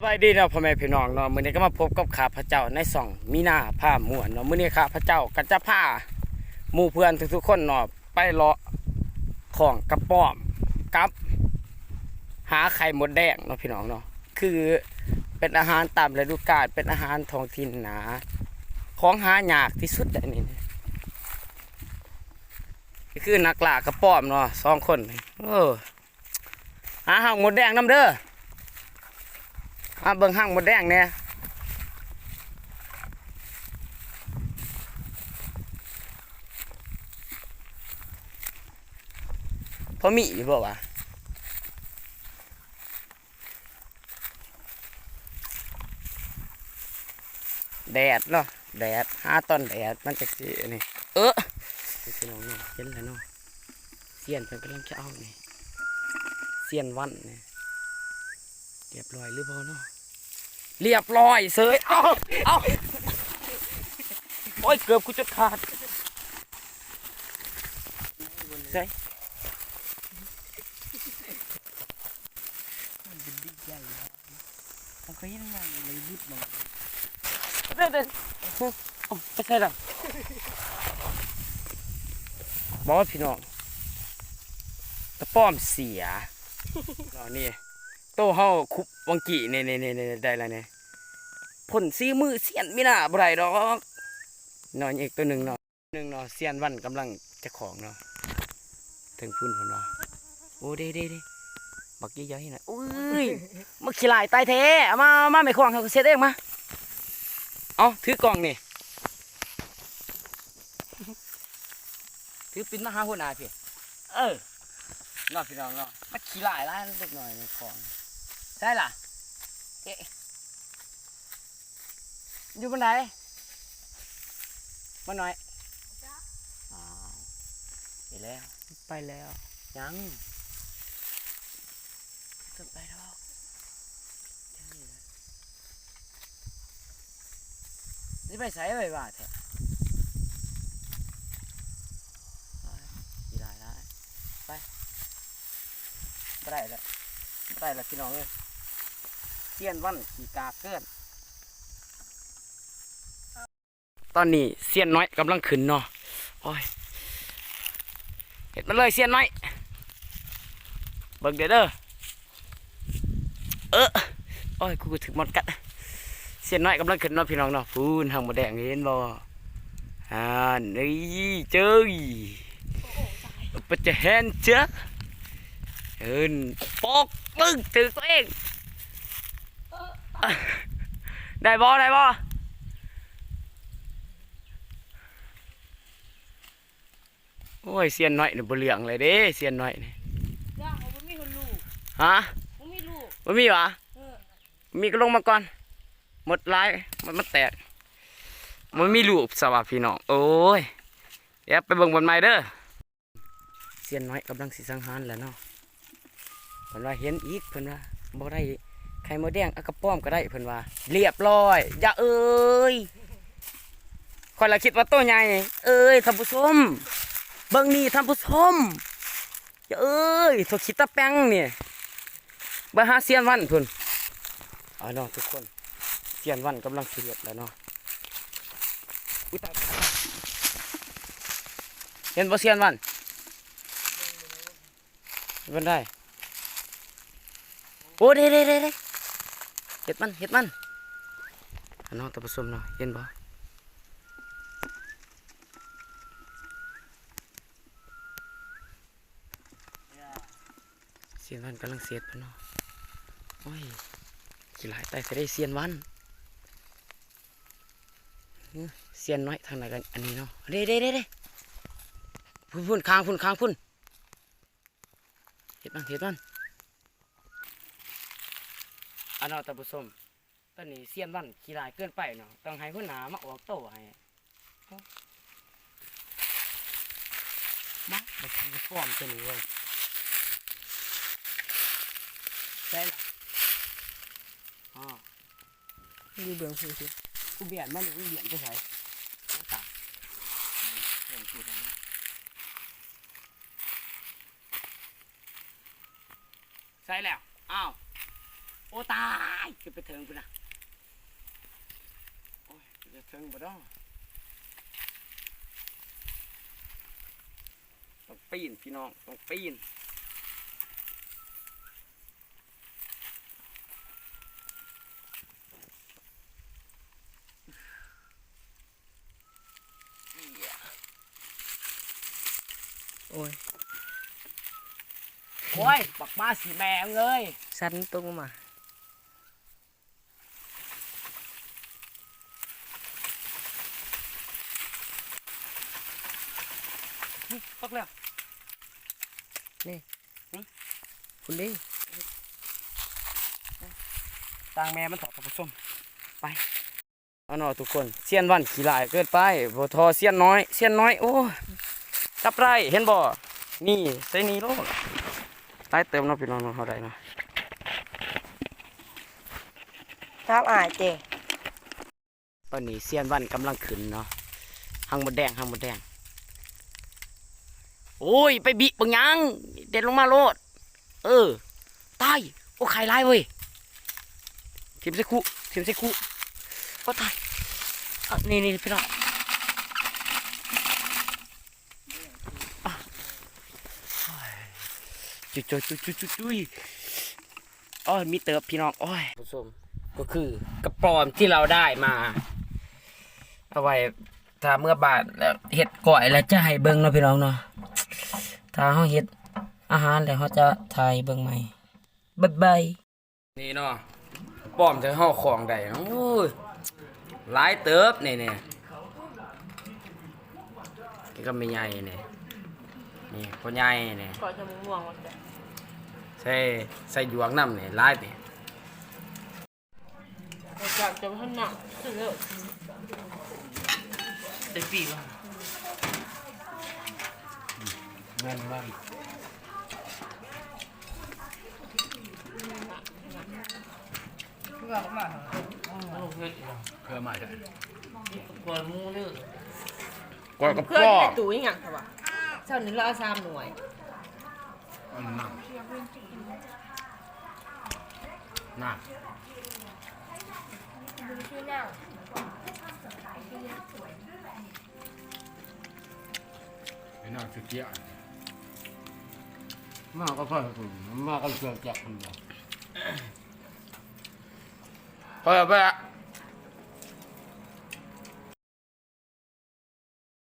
สวัสดีเนาะพ่อแม่พี่น้องเนาะมื้อนี้ก็มาพบกับข้าพเจ้าในส่องมีนาผ้าม่วนเนาะมื้อนี้ข้าพเจ้าก็จะพาหมู่เพื่อนทุกๆคนเนาะไปเลาะของกระป๋อมกับ หาไข่หมดแดงเนาะพี่น้องเนาะคือเป็นอาหารตามฤดูกาลเป็นอาหารท้องถิ่นนะของหายากที่สุดอันนี้นี่คือนักล่ากระป๋อมเนาะสองคนเออหาหางมดแดงนํเด้อ อะเบิ่งห้างหมดแดงเนี่ยพอมีอยู่บ่วะแดดเนาะแดดหาตอนแดดมันจะสินี่เออพี่น้องเนาะเห็นแล้วเนาะเสียนเพิ่นกำลังจะเอานี่เสียนวันนี่เรียบร้อยหรือเปล่าเนาะ เรียบร้อยเสยเอาเอาโอ้ยเกือบกูจะขาดเสยมันก็ยังมันเลยยิบมันเด้อเด้อเอาไปใช่หรอบอกว่าพี่น้องตะป้อมเสียอ๋อนี่ โตเฮาคุบวังกี้นี่นี่นี่นี่ได้แล้วเนี่ยผลซีมือเสียนไม่น่าบ่ได้ดอกนอนอีกตัวหนึ่งเนาะหนึ่งเนาะเสียนวันกำลังจะของเนาะถึงพุ่นพุ่นเนาะโอ้เด้เด้เด้บักยี่ย้อยน่ะอุ้ยมาขี้ลายตายแท้เอามามาไม่ควงเขาก็เซ็ตเองมาเอาถือกล่องนี่ถือปิ้นมาหาหัวหน้าพี่เออนอกพี่น้องเนาะมันขี้ลายร้านเล็กหน่อยในของ ใช่ล่ะเอ๊ะอยู่บนไหนมาหน่อยอ้าวไปแล้วไปแล้ว ยังจะไปแล้วนี่ไปใส่ไปว่าแท้ไปขี้ลายร้านไปบ่ได้แล้วบ่ได้แล้วพี่น้องเอ้ย เซียนวันขี่กาเกินตอนนี้เซียนน้อยกำลังขึ้นเนาะโอ้ยเห็ดมาเลยเซียนน้อยเบิ่งเด้อเด้อเออโอ้ยกูก็ถึงหมดกัดเซียนน้อยกำลังขึ้นเนาะพี่น้องเนาะฟูนหางหมดแดงเห็นบ่อ่านี่เจ้ยปะจะเห็นเจ้าเอินปอกปึ้งถือตัวเอง ได้บ่ได้บ่โอ้ยเสียนน้อยนี่บ่เหลืองเลยเด้เสียนน้อยนี่ย่างเขาไม่มีคนลูกฮะไม่มีลูกบ่มีหวะเออมีก็ลงมาก่อน หมดลายมันมันแตกมันมีลูกสวัสพี่น้อง โอ้ยเดี๋ยวไปเบิ่งบนไม้เด้อเสียนน้อยกำลังสิสังหารแล้วเนาะเพิ่นว่าเห็นอีกเพิ่นว่าบ่ได้ ไข่มดแดงอากระป้อมก็ได้เพิ่นว่า เรียบร้อย อย่าเอ้ยคอยละคิดว่าตัวใหญ่เอ้ยท่านผู้ชมเบิ่งนี่ท่านผู้ชมอย่าเอ้ยโทคิดตะแป้งนี่เบ่หาเซียนวันเพิ่นเอาเนาะทุกคนเซียนวันกำลังเสียดแล้วเนาะอุ๊ยตายเห็นบ่เซียนวันเพิ่นได้โอ้เด้เด้เด้ เห็ดมันเห็ดมันน้องตะผสมเนาะเห็นบ่เสียนวันกำลังเสียดพะเนาะโอ้ยกี่หลายไตจะได้เสียนวันเสียนน้อยทางไหนกันอันนี้เนาะเด้เด้เด้เด้พุ่นพุ่นค้างพุ่นค้างพุ่นเห็ดมันเห็ดมัน อันเนาะท่านผู้ชมตอนนี้เสียนวันขี้ลายเกินไปเนาะต้องให้หัวหน้ามาออกโต้ให้เอามาบักขี้ฟ้อมตัวนี้เว้ยใช่ละอ๋ออยู่เบื้องผู้สิกูเบียดมันกูเบียดไปใส่โอ้ตายเรื่องจุดอันนี้ใช่แล้วอ้าว โอ้ตายขึ้นไปเถิงพุ่นน่ะโอ้ยจะเถิงบ่ดอกต้องปีนพี่น้องต้องปีนเหี้ยโอ้ย โอ้ย บักมาสีแมงเลย สันตรงมา กแล้วคุณดิต่างแม่มันถอดกับผสมไปเอาหน่อทุกคนเสียนวันขี่ลายเกินไปบ่ทอเสียนน้อยเสียนน้อยโอ้จับไรเห็นบ่ นี่ใส่นี่โลดไล่เติมเนาะพี่น้องเนาะเฮาได้เนาะตามอายเจตอนนี้เสียนวันกำลังขึ้นเนาะหังหมดแดงหังหมดแดง โอ้ย ไปบิบังยัง เด็ดลงมาโลด เออตายโอ้ไข่ลายเว้ยทิมใส่คุทิมใส่คุโอ้ตายอะนี่นี่พี่น้องจุยจุยจุยจุยจุยจุยอ้ยมีเติบพี่น้องอ้ยผู้ชมก็คือกระปอมที่เราได้มาเอาไว้ถ้าเมื่อบาดเห็ดก่อยแล้วจะให้เบิ่งเนาะพี่น้องเนาะ ถ้าเฮาเฮ็ดอาหารแล้วเขาจะถ่ายเบิ่งใหม่บ๊ายบายนี่เนาะป้อมจะเฮาของได้โอ้ยหลายเติบนี่นี่นี่ก็ไม่ใหญ่นี่นี่คนใหญ่นี่ก่อนจะม่วงว่าจะใส่ใส่หยวงน้ำนี่หลายนี่จากจะท่านหนักสุดเลยเต็มปีว่ะ แม่นม่นเพื่อมาเพื่อมาได้กวนมูเด้อกว่ากับเพื่อพ่อที่ตู่ยังไงค่ะวะเช้านี้เราเอาสามหน่วยอันนั่งนั่งไอ้นั่งสุดเจี๊ยบ มาก็พ่อคุณมาก็เสือกจับคุณบ่พอไปอะ